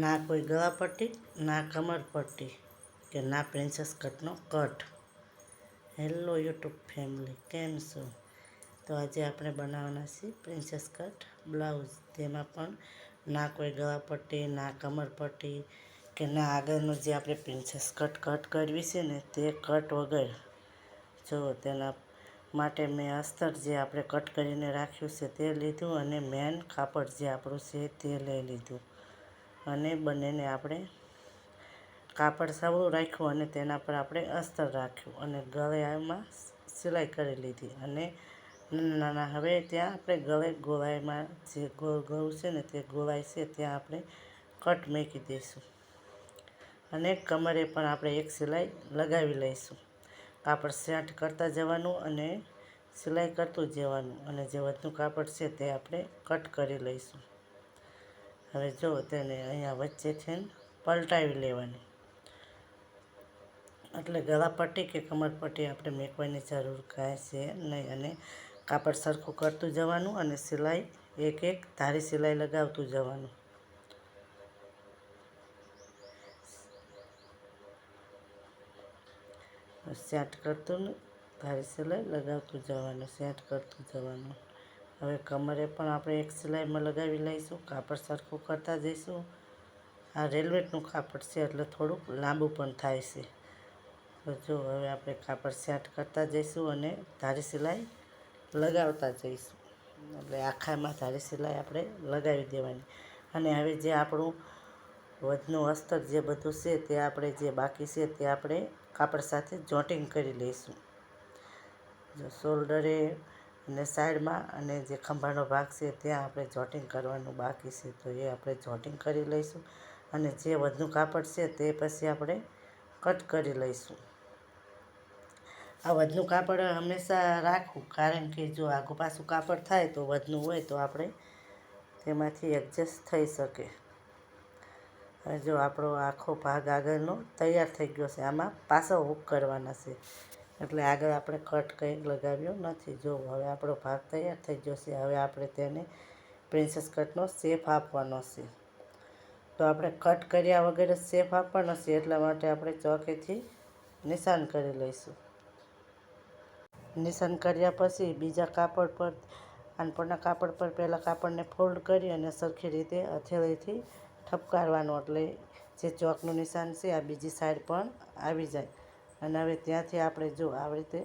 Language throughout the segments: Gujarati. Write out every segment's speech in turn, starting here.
ના કોઈ ગળાપટ્ટી ના કમરપટ્ટી કે ના પ્રિન્સેસ કટનો કટ હેલો યુટ્યુબ ફેમિલી કેમ છો? તો આજે આપણે બનાવવાના છીએ પ્રિન્સેસ કટ બ્લાઉઝ તેમાં પણ ના કોઈ ગળાપટ્ટી ના કમરપટ્ટી કે ના આગળનું જે આપણે પ્રિન્સેસ કટ કટ કરવી છે ને તે કટ વગર. જો, તેના માટે મેં અસ્તર જે આપણે કટ કરીને રાખ્યું છે તે લીધું અને મેન કાપડ જે આપણું છે તે લઈ લીધું. અને બંનેને આપણે કાપડ સાવળું રાખ્યું અને તેના પર આપણે અસ્તર રાખ્યું અને ગળામાં સિલાઈ કરી લીધી અને નાના હવે ત્યાં આપણે ગળે ગોળાઈમાં જે ગોળ ગળું છે ને તે ગોળાઈ છે ત્યાં આપણે કટ મૂકી દઈશું અને કમરે પણ આપણે એક સિલાઈ લગાવી લઈશું. કાપડ સેટ કરતા જવાનું અને સિલાઈ કરતું જવાનું અને જે વધુ કાપડ છે તે આપણે કટ કરી લઈશું. હવે જો તેને અહીંયા વચ્ચેથી પલટાવી લેવાની. એટલે ગળાપટ્ટી કે કમરપટ્ટી આપણે મેકવાની જરૂર કાંઈ છે નહીં અને કાપડ સરખું કરતું જવાનું અને સિલાઈ એક એક ધારી સિલાઈ લગાવતું જવાનું. સેટ કરતું ને ધારી સિલાઈ લગાવતું જવાનું સેટ કરતું જવાનું. હવે કમરે પણ આપણે એક સિલાઈમાં લગાવી લઈશું, કાપડ સરખું કરતા જઈશું. આ રેલવેટનું કાપડ છે, એટલે થોડુંક લાંબુ પણ થાય છે. જો હવે આપણે કાપડ સેટ કરતા જઈશું અને ધારી સિલાઈ લગાવતા જઈશું. એટલે આખામાં ધારી સિલાઈ આપણે લગાવી દેવાની. અને હવે જે આપણું વધનું અસ્તર જે બધું છે, તે આપણે જે બાકી છે, તે આપણે કાપડ સાથે જોટિંગ કરી લઈશું. જો શોલ્ડરે અને સાઈડમાં અને જે ખંભાનો ભાગ છે ત્યાં આપણે જોટિંગ કરવાનું બાકી છે. તો એ આપણે જોટિંગ કરી લઈશું અને જે વધનું કાપડ છે તે પછી આપણે કટ કરી લઈશું. આ વધનું કાપડ હંમેશા રાખવું, કારણ કે જો આગું પાછું કાપડ થાય તો વધનું હોય તો આપણે તેમાંથી એડજસ્ટ થઈ શકે. જો આપણો આખો ભાગ આગળનો તૈયાર થઈ ગયો છે. આમાં પાછો હુક કરવાના છે. એટલે આગળ આપણે કટ કંઈક લગાવ્યો નથી. જો હવે આપણો ભાગ તૈયાર થઈ ગયો છે, હવે આપણે તેને પ્રિન્સેસ કટનો શેપ આપવાનો છે. તો આપણે કટ કર્યા વગર જ શેપ આપવાનો છે, એટલા માટે આપણે ચોકેથી નિશાન કરી લઈશું. નિશાન કર્યા પછી બીજા કાપડ પર આનપણના કાપડ પર પહેલાં કાપડને ફોલ્ડ કરી અને સરખી રીતે હથેળીથી ઠપકારવાનું. એટલે જે ચોકનું નિશાન છે, આ બીજી સાઈડ પણ આવી જાય. અને હવે ત્યાંથી આપણે જો આવી રીતે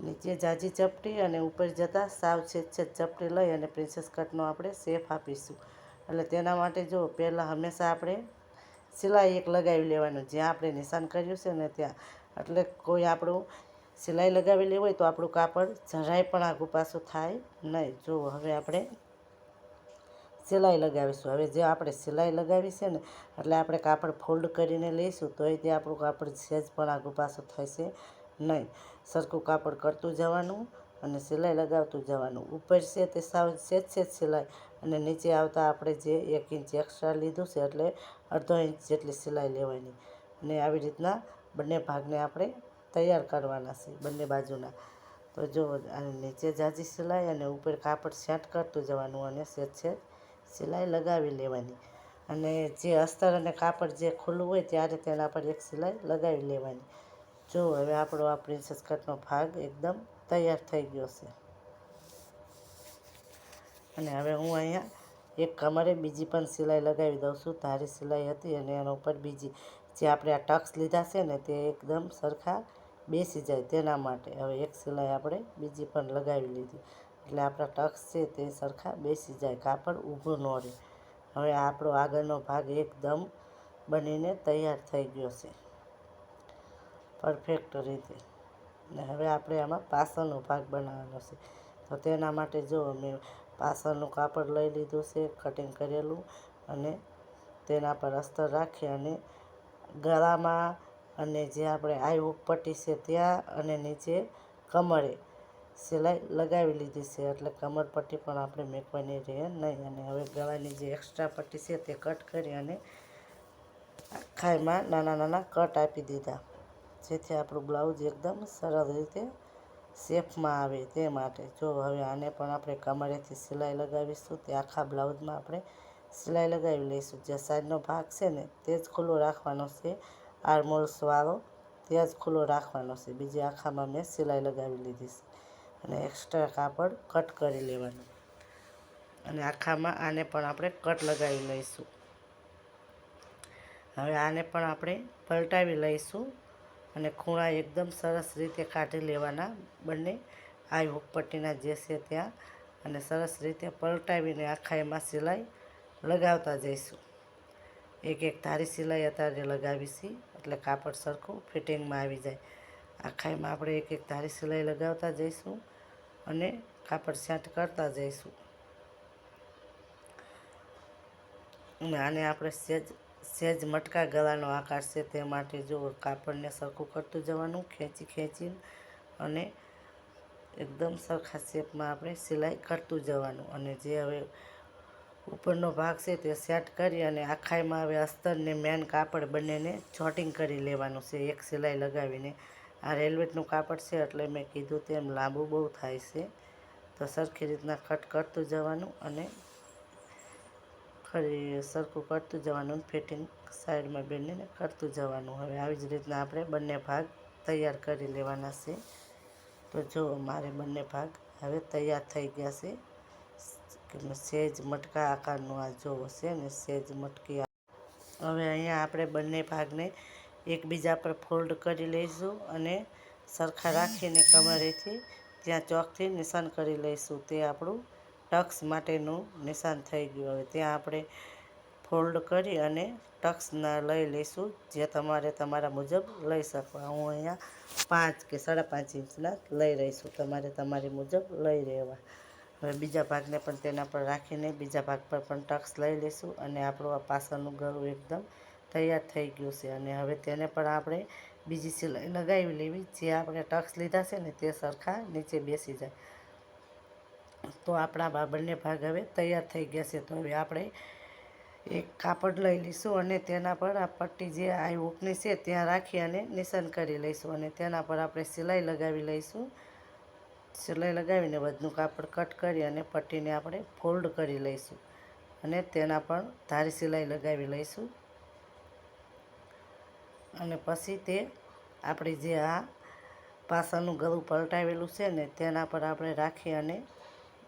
નીચે જાજી ચપટી અને ઉપર જતાં સાવ છે ચપટી લઈ અને પ્રિન્સેસ કટનો આપણે સેફ આપીશું. એટલે તેના માટે જો પહેલાં હંમેશા આપણે સિલાઈ એક લગાવી લેવાનું, જ્યાં આપણે નિશાન કર્યું છે ને ત્યાં. એટલે કોઈ આપણું સિલાઈ લગાવી લેવું હોય તો આપણું કાપડ જરાય પણ આગું પાછું થાય નહીં. જો હવે આપણે સિલાઈ લગાવીશું. હવે જે આપણે સિલાઈ લગાવી છે ને, એટલે આપણે કાપડ ફોલ્ડ કરીને લઈશું, તોય તે આપણું કાપડ સહેજ પણ આગું પાછું થશે નહીં. સરખું કાપડ કરતું જવાનું અને સિલાઈ લગાવતું જવાનું. ઉપર છે તે સાવ સેજ સેજ સિલાઈ અને નીચે આવતા આપણે જે એક ઇંચ એક્સ્ટ્રા લીધું છે, એટલે અડધો ઇંચ જેટલી સિલાઈ લેવાની. અને આવી રીતના બંને ભાગને આપણે તૈયાર કરવાના છે, બંને બાજુના. તો જો નીચે જાજી સિલાઈ અને ઉપર કાપડ સેટ કરતું જવાનું અને સેજ સેજ સિલાઈ લગાવી લેવાની. અને જે અસ્તર અને કાપડ જે ખુલ્લું હોય ત્યારે તેના પર એક સિલાઈ લગાવી લેવાની. જો હવે આપણો આ પ્રિન્સેસ કટનો ભાગ એકદમ તૈયાર થઈ ગયો છે. અને હવે હું અહીંયા એક કમરે બીજી પણ સિલાઈ લગાવી દઉં છું. ધારી સિલાઈ હતી અને એના ઉપર બીજી જે આપણે આ ટક્સ લીધા છે ને તે એકદમ સરખા બેસી જાય તેના માટે. હવે એક સિલાઈ આપણે બીજી પણ લગાવી લીધી. એટલે આપણા ટક્સ છે તે સરખા બેસી જાય, કાપડ ઊભું ન રહે. હવે આપણો આગળનો ભાગ એકદમ બનીને તૈયાર થઈ ગયો છે. પરફેક્ટ રીતે. ને હવે આપણે આમાં પાછળનો ભાગ બનાવવાનો છે. તો તેના માટે જો મેં પાછળનું કાપડ લઈ લીધું છે કટિંગ કરેલું અને તેના પર અસ્તર રાખી અને ગળામાં અને જે આપણે આઈ હુક છે ત્યાં અને નીચે કમરે સિલાઈ લગાવી લીધી છે, એટલે કમર પટ્ટી પણ આપણે મેકવાની રહે નહીં. અને હવે ગળાની જે એક્સ્ટ્રા પટ્ટી છે તે કટ કરી અને આખામાં નાના નાના કટ આપી દીધા. જેથી આપણું બ્લાઉઝ એકદમ સરળ રીતે શેપમાં આવે તે માટે. જો હવે આને પણ આપણે કમરેથી સિલાઈ લગાવીશું, તે આખા બ્લાઉઝમાં આપણે સિલાઈ લગાવી લઈશું. જે સાઈડનો ભાગ છે ને, તે જ ખુલ્લો રાખવાનો છે. આર્મોલ્સવાળો તે જ ખુલ્લો રાખવાનો છે. બીજી આખામાં મેં સિલાઈ લગાવી લીધી છે. અને એક્સ્ટ્રા કાપડ કટ કરી લેવાનું. અને આખામાં આને પણ આપણે કટ લગાવી લઈશું. હવે આને પણ આપણે પલટાવી લઈશું અને ખૂણા એકદમ સરસ રીતે કાઢી લેવાના બંને આ હુકપટ્ટીના જે છે ત્યાં. અને સરસ રીતે પલટાવીને આખા એમાં સિલાઈ લગાવતા જઈશું. એક એક ધારી સિલાઈ અત્યારે લગાવીશી, એટલે કાપડ સરખું ફિટિંગમાં આવી જાય. આખા એમાં આપણે એક એક ધારી સિલાઈ લગાવતા જઈશું. અને કાપડ છાંટ કરતા જઈશું. અને આને આપણે સેજ સેજ મટકા ગળાનો આકાર છે તે માટે જો કાપડને સરખું કરતું જવાનું, ખેંચી ખેંચીને અને એકદમ સરખા શેપમાં આપણે સિલાઈ કરતું જવાનું. અને જે હવે ઉપરનો ભાગ છે તે સેટ કરી અને આખાઈમાં હવે અસ્તરને મેન કાપડ બંનેને જોટિંગ કરી લેવાનું છે. એક સિલાઈ લગાવીને આ રેલવેટનું કાપડ છે એટલે મેં કીધું તેમ લાંબુ બહુ થાય છે. તો સરખી રીતના કટ કરતું જવાનું અને ખરી સરખું કરતું જવાનું ફિટિંગ સાઈડમાં બેનીને કરતું જવાનું. હવે આવી જ રીતના આપણે બંને ભાગ તૈયાર કરી લેવાના છે. તો જો મારે બંને ભાગ હવે તૈયાર થઈ ગયા છે. સેજ મટકા આકારનું આ જોવો છે ને સેજ મટકી હવે અહીંયા આપણે બંને ભાગને એકબીજા પર ફોલ્ડ કરી લઈશું અને સરખા રાખીને કમરેથી ત્યાં ચોકથી નિશાન કરી લઈશું, તે આપણું ટક્સ માટેનું નિશાન થઈ ગયું. હવે ત્યાં આપણે ફોલ્ડ કરી અને ટક્સના લઈ લઈશું, જે તમારે તમારા મુજબ લઈ શકો. હું અહીંયા પાંચ કે સાડા પાંચ ઇંચના લઈ રહીશું તમારે તમારી મુજબ લઈ રહેવા. હવે બીજા ભાગને પણ તેના પર રાખીને બીજા ભાગ પર પણ ટક્સ લઈ લઈશું અને આપણું આ પાછળનું ગળું એકદમ તૈયાર થઈ ગયું છે અને હવે તેને પણ આપણે બીજી સિલાઈ લગાવી લેવી. જે આપણે ટક્સ લીધા છે ને તે સરખા નીચે બેસી જાય. તો આપણા બંને ભાગ હવે તૈયાર થઈ ગયા છે. તો હવે આપણે એક કાપડ લઈ લઈશું અને તેના પર આ પટ્ટી જે આ ઓપની છે ત્યાં રાખી અને નિશાન કરી લઈશું અને તેના પર આપણે સિલાઈ લગાવી લઈશું. સિલાઈ લગાવીને વધનું કાપડ કટ કરી અને પટ્ટીને આપણે ફોલ્ડ કરી લઈશું અને તેના પણ ધારી સિલાઈ લગાવી લઈશું. અને પછી તે આપણી જે આ પાસાનું ગળું પલટાવેલું છે ને, તેના પર આપણે રાખી અને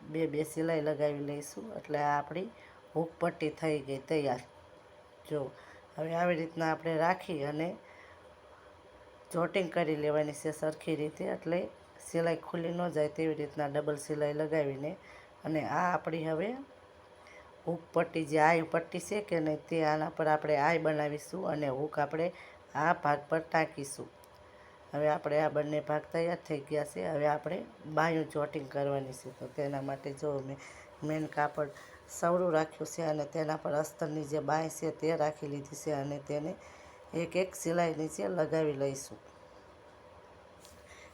બે બે સિલાઈ લગાવી લઈશું. એટલે આ આપણી હૂક પટ્ટી થઈ ગઈ તૈયાર. જો, હવે આવી રીતના આપણે રાખી અને જોટિંગ કરી લેવાની છે સરખી રીતે. એટલે સિલાઈ ખુલ્લી ન જાય તેવી રીતના ડબલ સિલાઈ લગાવીને. અને આ આપણી હવે હૂક પટ્ટી, જે આઈ પટ્ટી છે કે નહીં, તે આના પર આપણે આઈ બનાવીશું અને હૂક આપણે આ ભાગ પર ટાંકીશું. હવે આપણે આ બંને ભાગ તૈયાર થઈ ગયા છે. હવે આપણે બાયું જોટિંગ કરવાની છે. તો તેના માટે જો મેં મેન કાપડ સવડું રાખ્યું છે અને તેના પર અસ્તરની જે બાય છે તે રાખી લીધી છે અને તેને એક એક સિલાઈ નીચે લગાવી લઈશું.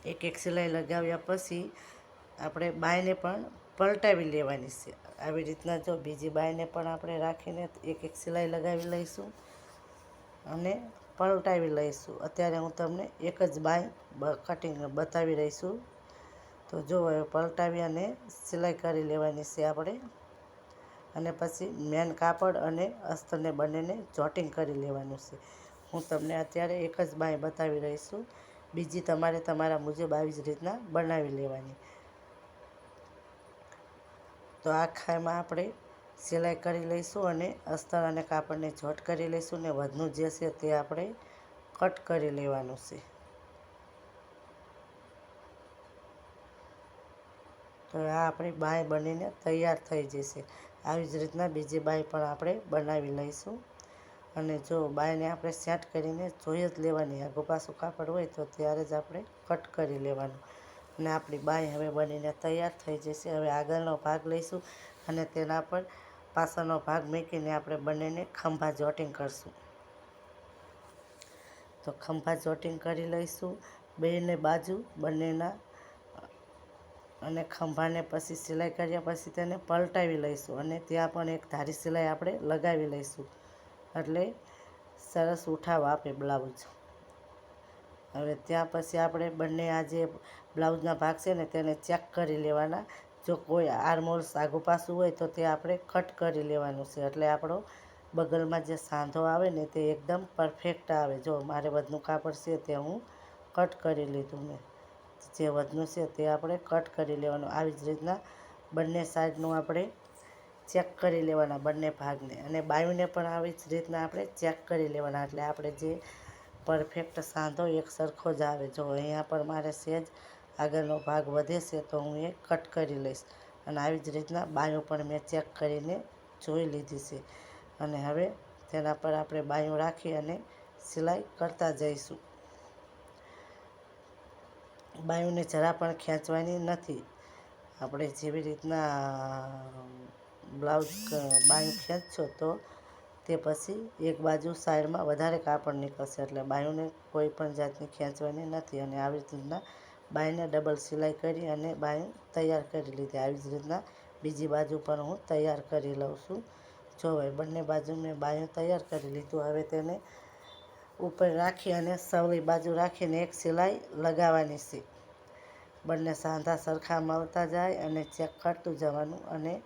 એક એક સિલાઈ લગાવ્યા પછી આપણે બાયને પણ પલટાવી લેવાની છે. આવી રીતના જો બીજી બાયને પણ આપણે રાખીને એક એક સિલાઈ લગાવી લઈશું. અને પલટાવી લઈશું. અત્યારે હું તમને એક જ બાય કટિંગ બતાવી રહીશું તો જો હવે પલટાવી અને સિલાઈ કરી લેવાની છે આપણે. અને પછી મેન કાપડ અને અસ્તરને બંનેને જોટિંગ કરી લેવાનું છે. હું તમને અત્યારે એક જ બાય બતાવી રહીશું બીજી તમારે તમારા મુજબ આવી જ રીતના બનાવી લેવાની. તો આખામાં આપણે સિલાઈ કરી લઈશું અને અસ્તર અને કાપડને જોટ કરી લઈશું ને વધનું જે છે તે આપણે કટ કરી લેવાનું છે. તો આ આપણી બાય બનીને તૈયાર થઈ જશે. આવી જ રીતના બીજી બાય પણ આપણે બનાવી લઈશું. અને જો બાયને આપણે સેટ કરીને જોઈ જ લેવાની, આગો પાછું કાપડ હોય તો ત્યારે જ આપણે કટ કરી લેવાનું. અને આપણી બાય હવે બનીને તૈયાર થઈ જશે. હવે આગળનો ભાગ લઈશું અને તેના પર પાછળનો ભાગ મૂકીને આપણે બંનેને ખંભા જોટિંગ કરશું. તો ખંભા જોટિંગ કરી લઈશું. બેને બાજુ બંનેના અને ખંભાને પછી સિલાઈ કર્યા પછી તેને પલટાવી લઈશું અને ત્યાં પણ એક ધારી સિલાઈ આપણે લગાવી લઈશું. એટલે સરસ ઉઠાવ આપે બ્લાઉઝ. હવે ત્યાં પછી આપણે બંને આ જે બ્લાઉઝના ભાગ છે ને તેને ચેક કરી લેવાના. જો કોઈ આર્મોલ સાગું પાસું હોય તો તે આપણે કટ કરી લેવાનું છે. એટલે આપણો બગલમાં જે સાંધો આવે ને તે એકદમ પરફેક્ટ આવે. જો મારે વધનું કાપડ છે તે હું કટ કરી લીધું મેં. જે વધનું છે તે આપણે કટ કરી લેવાનું. આવી જ રીતના બંને સાઈડનું આપણે ચેક કરી લેવાના બંને ભાગને. અને બાયુને પણ આવી જ રીતના આપણે ચેક કરી લેવાના. એટલે આપણે જે પરફેક્ટ સાંધો એક સરખો જ આવે. જો અહીંયા પણ મારે સહેજ આગળનો ભાગ વધે છે તો હું એ કટ કરી લઈશ. અને આવી જ રીતના બાયું પણ મેં ચેક કરીને જોઈ લીધી છે. અને હવે તેના પર આપણે બાયું રાખી અને સિલાઈ કરતા જઈશું. બાયુંને જરા પણ ખેંચવાની નથી. આપણે જેવી રીતના બ્લાઉઝ બાયું ખેંચશો તો તે પછી એક બાજુ સાઈડમાં વધારે કાપડ નીકળશે. એટલે બાયુંને કોઈ પણ જાતની ખેંચવાની નથી અને આવી રીતના બાયને ડબલ સિલાઈ કરી અને બાયું તૈયાર કરી લીધી. આવી જ રીતના બીજી બાજુ પણ હું તૈયાર કરી લઉં છું. જો હવે બંને બાજુ મેં બાંયું તૈયાર કરી લીધું. હવે તેને ઉપર રાખી અને સવલી બાજુ રાખીને એક સિલાઈ લગાવવાની છે. બંને સાંધા સરખા મળતા જાય અને ચેક કરતું જવાનું અને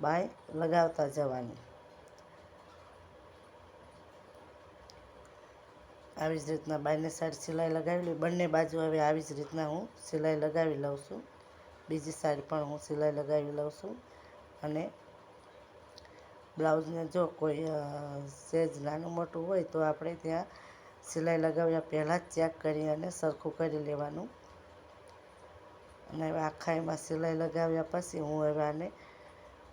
બાય લગાવતા જવાનું. આવી જ રીતના બંને સાઈડ સિલાઈ લગાવી લઈ બંને બાજુ હવે આવી જ રીતના હું સિલાઈ લગાવી લઉં છું. બીજી સાઈડ પણ હું સિલાઈ લગાવી લઉં છું. અને બ્લાઉઝને જો કોઈ સેજ નાનું મોટું હોય તો આપણે ત્યાં સિલાઈ લગાવ્યા પહેલાં જ ચેક કરી અને સરખું કરી લેવાનું. અને હવે આખા એમાં સિલાઈ લગાવ્યા પછી હું હવે આને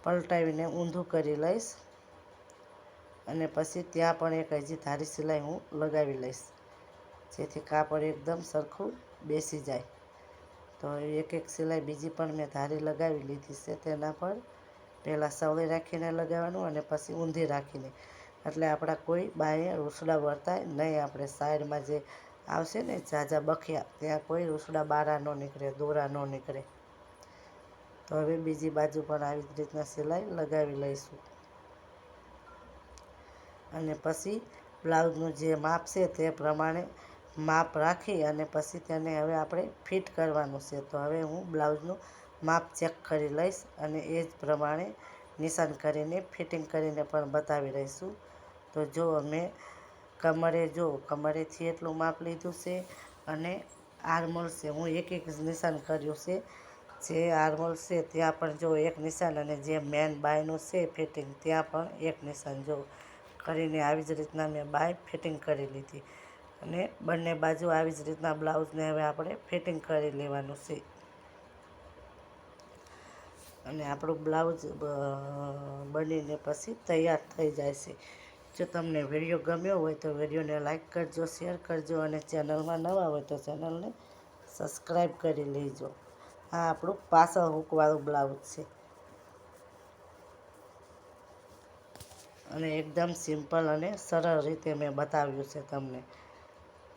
પલટાવીને ઊંધું કરી લઈશ. અને પછી ત્યાં પણ એક હજી ધારી સિલાઈ હું લગાવી લઈશ. જેથી કાપડ એકદમ સરખું બેસી જાય. તો એક એક સિલાઈ બીજી પણ મેં ધારી લગાવી લીધી છે. તેના પર પહેલાં સવળી રાખીને લગાવવાનું અને પછી ઊંધી રાખીને. એટલે આપણા કોઈ બાએ રૂસડા વર્તાય નહીં. આપણે સાઈડમાં જે આવશે ને ઝાઝા બખિયા, ત્યાં કોઈ રૂસડા બારા ન નીકળે, દોરા ન નીકળે. તો હવે બીજી બાજુ પણ આવી જ રીતના સિલાઈ લગાવી લઈશું. અને પછી બ્લાઉઝનું જે માપ છે તે પ્રમાણે માપ રાખી અને પછી તેને હવે આપણે ફિટ કરવાનું છે. તો હવે હું બ્લાઉઝનું માપ ચેક કરી લઈશ અને એ જ પ્રમાણે નિશાન કરીને, ફિટિંગ કરીને પણ બતાવી રહીશું. તો જો અમે કમરે, જો કમરેથી એટલું માપ લીધું છે અને આર્મોલ છે, હું એક એક નિશાન કર્યું છે. જે આર્મોલ છે ત્યાં પણ જો એક નિશાન અને જે મેન બાયનું છે ફિટિંગ, ત્યાં પણ એક નિશાન જો કરીને આવી જ રીતના મેં બાય ફિટિંગ કરી લીધી. અને બંને બાજુ આવી જ રીતના બ્લાઉઝને હવે આપણે ફિટિંગ કરી લેવાનું છે. અને આપણું બ્લાઉઝ બનીને પછી તૈયાર થઈ જાય છે. જો તમને વીડિયો ગમ્યો હોય તો વિડીયોને લાઇક કરજો, શેર કરજો અને ચેનલમાં નવા હોય તો ચેનલને સબસ્ક્રાઈબ કરી લેજો. આ આપણું પાછળ હૂકવાળું બ્લાઉઝ છે. અને એકદમ સિમ્પલ અને સરળ રીતે મેં બતાવ્યું છે તમને.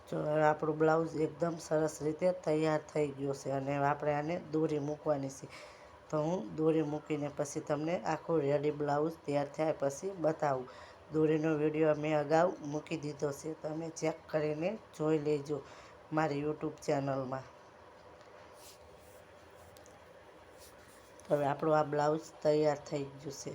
જો હવે આપણું બ્લાઉઝ એકદમ સરસ રીતે તૈયાર થઈ ગયું છે અને આપણે આને દોરી મૂકવાની છે. તો હું દોરી મૂકીને પછી તમને આખું રેડી બ્લાઉઝ તૈયાર થયા પછી બતાવું. દોરીનો વીડિયો મેં અગાઉ મૂકી દીધો છે, તમે ચેક કરીને જોઈ લેજો મારી યુટ્યુબ ચેનલમાં. હવે આપણું આ બ્લાઉઝ તૈયાર થઈ ગયું છે.